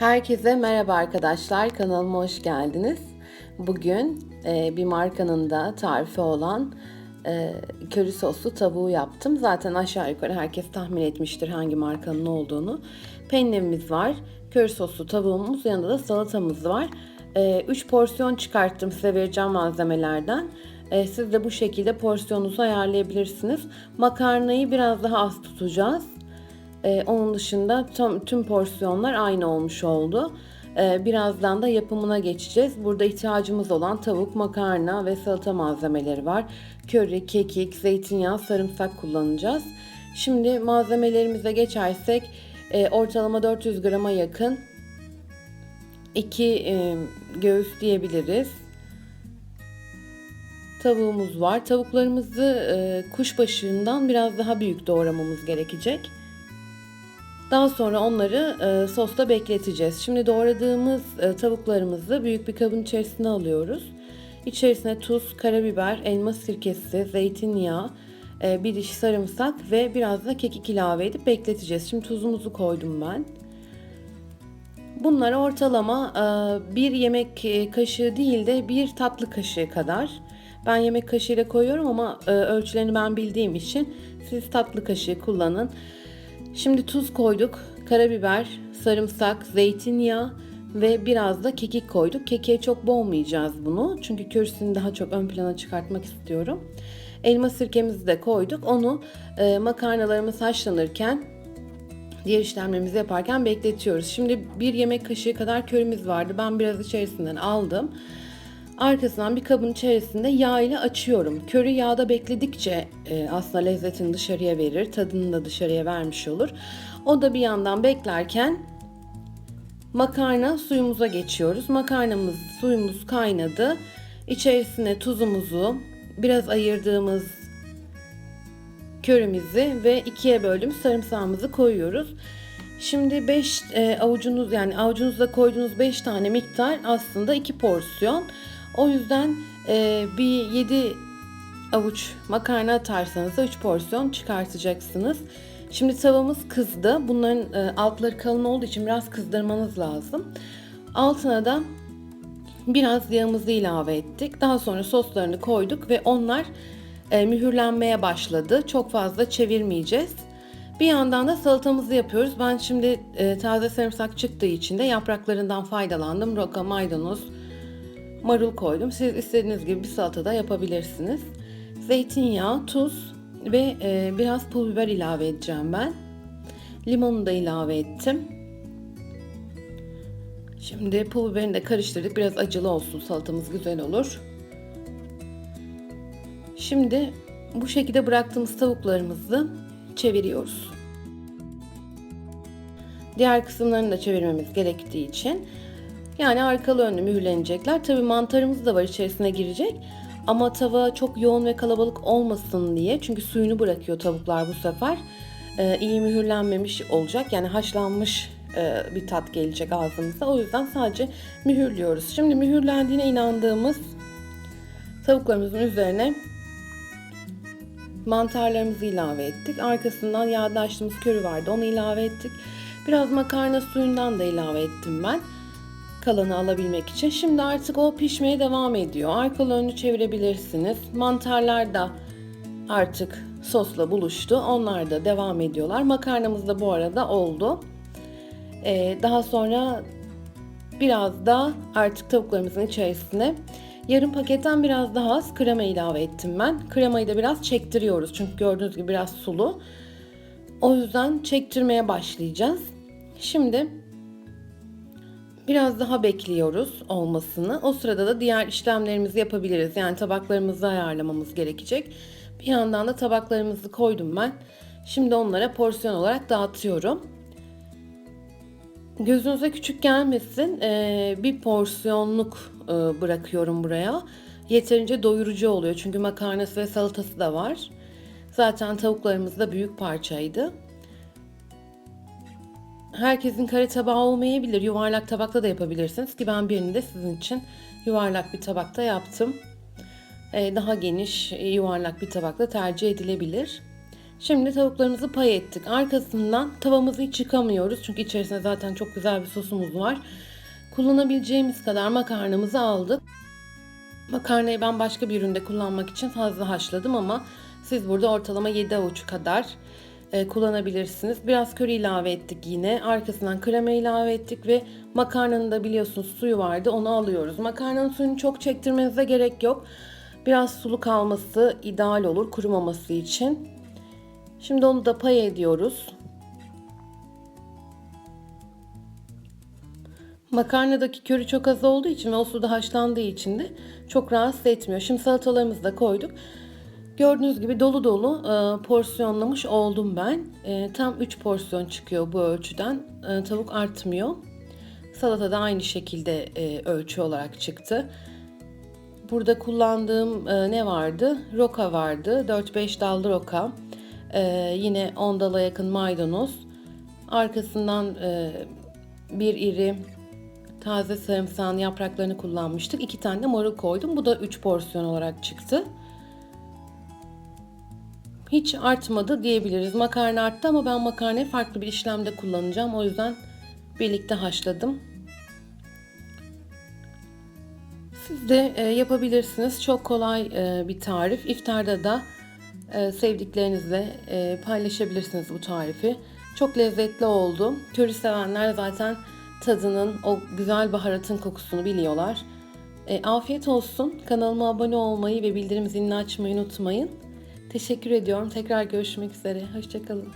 Herkese merhaba arkadaşlar, kanalıma hoş geldiniz. Bugün e, bir markanın da tarifi olan e, köri soslu tavuğu yaptım. Zaten aşağı yukarı herkes tahmin etmiştir hangi markanın olduğunu. Pennemiz var, köri soslu tavuğumuz, yanında da salatamız var. 3 porsiyon çıkarttım size vereceğim malzemelerden. E, siz de bu şekilde porsiyonunuzu ayarlayabilirsiniz. Makarnayı biraz daha az tutacağız. Ee, onun dışında tam, tüm porsiyonlar aynı olmuş oldu. Ee, birazdan da yapımına geçeceğiz. Burada ihtiyacımız olan tavuk, makarna ve salata malzemeleri var. Köri, kekik, zeytinyağı, sarımsak kullanacağız. Şimdi malzemelerimize geçersek e, ortalama 400 grama yakın 2 e, göğüs diyebiliriz. Tavuğumuz var. Tavuklarımızı e, kuşbaşından biraz daha büyük doğramamız gerekecek. Daha sonra onları e, sosta bekleteceğiz. Şimdi doğradığımız e, tavuklarımızı büyük bir kabın içerisine alıyoruz. İçerisine tuz, karabiber, elma sirkesi, zeytinyağı, e, bir diş sarımsak ve biraz da kekik ilave edip bekleteceğiz. Şimdi tuzumuzu koydum ben. Bunları ortalama e, bir yemek e, kaşığı değil de bir tatlı kaşığı kadar. Ben yemek kaşığıyla koyuyorum ama e, ölçülerini ben bildiğim için siz tatlı kaşığı kullanın. Şimdi tuz koyduk, karabiber, sarımsak, zeytinyağı ve biraz da kekik koyduk. Kekiğe çok boğmayacağız bunu. Çünkü körsünü daha çok ön plana çıkartmak istiyorum. Elma sirkemizi de koyduk. Onu e, makarnalarımız haşlanırken diğer işlemlerimizi yaparken bekletiyoruz. Şimdi bir yemek kaşığı kadar körümüz vardı. Ben biraz içerisinden aldım. Arkasından bir kabın içerisinde yağ ile açıyorum. Köri yağda bekledikçe e, aslında lezzetini dışarıya verir, tadını da dışarıya vermiş olur. O da bir yandan beklerken makarna suyumuza geçiyoruz. Makarnamız, suyumuz kaynadı. İçerisine tuzumuzu, biraz ayırdığımız körümüzü ve ikiye böldüğümüz sarımsağımızı koyuyoruz. Şimdi 5 e, avucunuz yani avucunuzda koyduğunuz 5 tane miktar aslında 2 porsiyon. O yüzden e, bir 7 avuç makarna atarsanız da 3 porsiyon çıkartacaksınız. Şimdi tavamız kızdı. Bunların e, altları kalın olduğu için biraz kızdırmanız lazım. Altına da biraz yağımızı ilave ettik. Daha sonra soslarını koyduk ve onlar e, mühürlenmeye başladı. Çok fazla çevirmeyeceğiz. Bir yandan da salatamızı yapıyoruz. Ben şimdi e, taze sarımsak çıktığı için de yapraklarından faydalandım. Roka, maydanoz, marul koydum. Siz istediğiniz gibi bir salata da yapabilirsiniz. Zeytinyağı, tuz ve e, biraz pul biber ilave edeceğim ben. Limonu da ilave ettim. Şimdi pul biberini de karıştırdık. Biraz acılı olsun salatamız güzel olur. Şimdi bu şekilde bıraktığımız tavuklarımızı çeviriyoruz. Diğer kısımlarını da çevirmemiz gerektiği için yani arkalı önlü mühürlenecekler. Tabii mantarımız da var içerisine girecek. Ama tava çok yoğun ve kalabalık olmasın diye çünkü suyunu bırakıyor tavuklar bu sefer. Ee, iyi mühürlenmemiş olacak. Yani haşlanmış e, bir tat gelecek ağzımıza. O yüzden sadece mühürlüyoruz. Şimdi mühürlendiğine inandığımız tavuklarımızın üzerine mantarlarımızı ilave ettik. Arkasından yağda açtığımız köri vardı. Onu ilave ettik. Biraz makarna suyundan da ilave ettim ben kalanı alabilmek için. Şimdi artık o pişmeye devam ediyor. Arkalı önlü çevirebilirsiniz. Mantarlar da artık sosla buluştu. Onlar da devam ediyorlar. Makarnamız da bu arada oldu. Ee, daha sonra biraz da artık tavuklarımızın içerisine yarım paketten biraz daha az krema ilave ettim ben. Kremayı da biraz çektiriyoruz. Çünkü gördüğünüz gibi biraz sulu. O yüzden çektirmeye başlayacağız. Şimdi Biraz daha bekliyoruz olmasını. O sırada da diğer işlemlerimizi yapabiliriz. Yani tabaklarımızı ayarlamamız gerekecek. Bir yandan da tabaklarımızı koydum ben. Şimdi onlara porsiyon olarak dağıtıyorum. Gözünüze küçük gelmesin. Ee, bir porsiyonluk e, bırakıyorum buraya. Yeterince doyurucu oluyor. Çünkü makarnası ve salatası da var. Zaten tavuklarımız da büyük parçaydı herkesin kare tabağı olmayabilir. Yuvarlak tabakta da yapabilirsiniz ki ben birini de sizin için yuvarlak bir tabakta yaptım. Ee, daha geniş yuvarlak bir tabakta tercih edilebilir. Şimdi tavuklarımızı pay ettik. Arkasından tavamızı hiç yıkamıyoruz. Çünkü içerisinde zaten çok güzel bir sosumuz var. Kullanabileceğimiz kadar makarnamızı aldık. Makarnayı ben başka bir üründe kullanmak için fazla haşladım ama siz burada ortalama 7 avuç kadar e, kullanabilirsiniz. Biraz köri ilave ettik yine. Arkasından krema ilave ettik ve makarnanın da biliyorsunuz suyu vardı. Onu alıyoruz. Makarnanın suyunu çok çektirmenize gerek yok. Biraz sulu kalması ideal olur kurumaması için. Şimdi onu da pay ediyoruz. Makarnadaki körü çok az olduğu için ve o suda haşlandığı için de çok rahatsız etmiyor. Şimdi salatalarımızı da koyduk. Gördüğünüz gibi dolu dolu e, porsiyonlamış oldum ben. E, tam 3 porsiyon çıkıyor bu ölçüden. E, tavuk artmıyor. Salata da aynı şekilde e, ölçü olarak çıktı. Burada kullandığım e, ne vardı? Roka vardı. 4-5 dallı roka. E, yine 10 dala yakın maydanoz. Arkasından e, bir iri taze sarımsağın yapraklarını kullanmıştık. İki tane de marul koydum. Bu da 3 porsiyon olarak çıktı. Hiç artmadı diyebiliriz. Makarna arttı ama ben makarnayı farklı bir işlemde kullanacağım. O yüzden birlikte haşladım. Siz de e, yapabilirsiniz. Çok kolay e, bir tarif. İftarda da e, sevdiklerinizle paylaşabilirsiniz bu tarifi. Çok lezzetli oldu. Köri sevenler zaten tadının, o güzel baharatın kokusunu biliyorlar. Afiyet olsun. Kanalıma abone olmayı ve bildirim zilini açmayı unutmayın. Teşekkür ediyorum. Tekrar görüşmek üzere. Hoşçakalın.